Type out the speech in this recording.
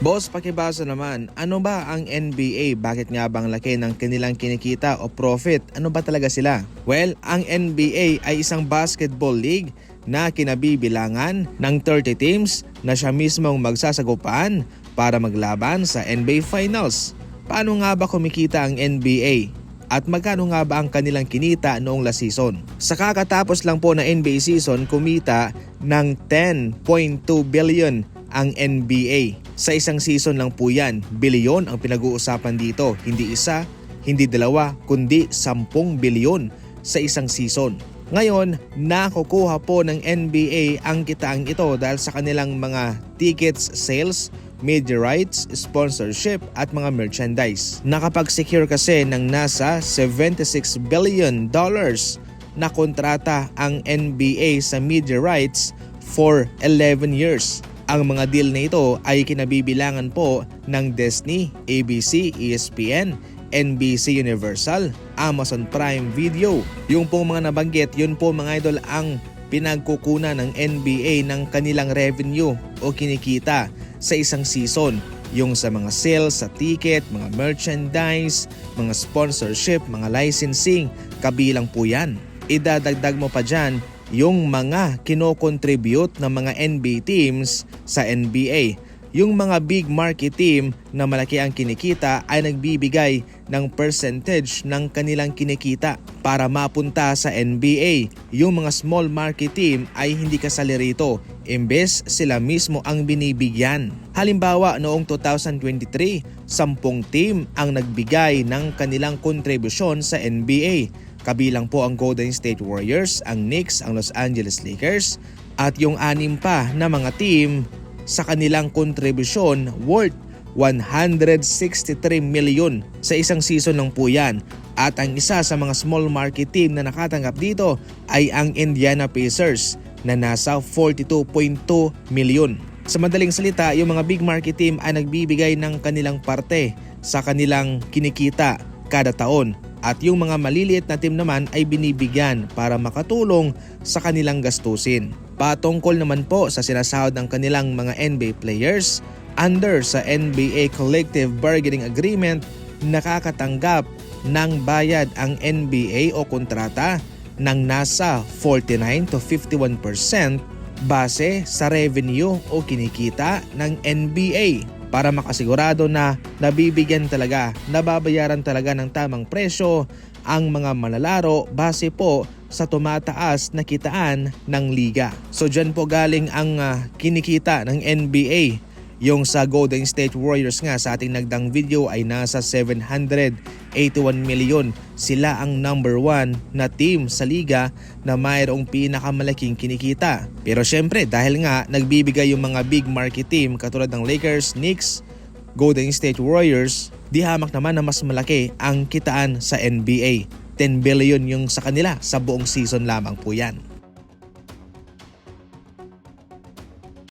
Boss, pakibasa naman, ano ba ang NBA? Bakit nga bang laki ng kanilang kinikita o profit? Ano ba talaga sila? Well, ang NBA ay isang basketball league na kinabibilangan ng 30 teams na siya mismong magsasagupan para maglaban sa NBA Finals. Paano nga ba kumikita ang NBA? At magkano nga ba ang kanilang kinita noong last season? Sa kakatapos lang po na NBA season, kumita ng 10.2 billion ang NBA. Sa isang season lang po yan, bilyon ang pinag-uusapan dito. Hindi isa, hindi dalawa, kundi 10 bilyon sa isang season. Ngayon, nakukuha po ng NBA ang kitaang ito dahil sa kanilang mga tickets sales, media rights, sponsorship at mga merchandise. Nakapag-secure kasi ng nasa 76 billion dollars na kontrata ang NBA sa media rights for 11 years. Ang mga deal na ito ay kinabibilangan po ng Disney, ABC, ESPN, NBC Universal, Amazon Prime Video. Yung pong mga nabanggit, yun po mga idol ang pinagkukunan ng NBA ng kanilang revenue o kinikita sa isang season. Yung sa mga sales, sa ticket, mga merchandise, mga sponsorship, mga licensing, kabilang po yan. Idadagdag mo pa dyan yung mga kinokontribute ng mga NBA teams sa NBA. Yung mga big market team na malaki ang kinikita ay nagbibigay ng percentage ng kanilang kinikita para mapunta sa NBA. Yung mga small market team ay hindi kasali rito, imbes sila mismo ang binibigyan. Halimbawa, noong 2023, 10 team ang nagbigay ng kanilang kontribusyon sa NBA. Kabilang po ang Golden State Warriors, ang Knicks, ang Los Angeles Lakers at yung anim pa na mga team sa kanilang kontribusyon worth 163 million sa isang season lang po yan. At ang isa sa mga small market team na nakatanggap dito ay ang Indiana Pacers na nasa 42.2 million. Sa madaling salita, yung mga big market team ay nagbibigay ng kanilang parte sa kanilang kinikita kada taon at yung mga maliliit na team naman ay binibigyan para makatulong sa kanilang gastusin. Patungkol naman po sa sinasahod ng kanilang mga NBA players, under sa NBA Collective Bargaining Agreement, nakakatanggap ng bayad ang NBA o kontrata ng nasa 49 to 51% base sa revenue o kinikita ng NBA para makasigurado na nabibigyan talaga, nababayaran talaga ng tamang presyo ang mga manlalaro base po sa tumataas na kitaan ng liga. So dyan po galing ang ah, kinikita ng NBA. Yung sa Golden State Warriors nga sa ating nagdang video ay nasa 781 million. Sila ang number one na team sa liga na mayroong pinakamalaking kinikita. Pero syempre dahil nga nagbibigay yung mga big market team katulad ng Lakers, Knicks, Golden State Warriors, di hamak naman na mas malaki ang kitaan sa NBA. 10 billion yung sa kanila sa buong season lamang po yan.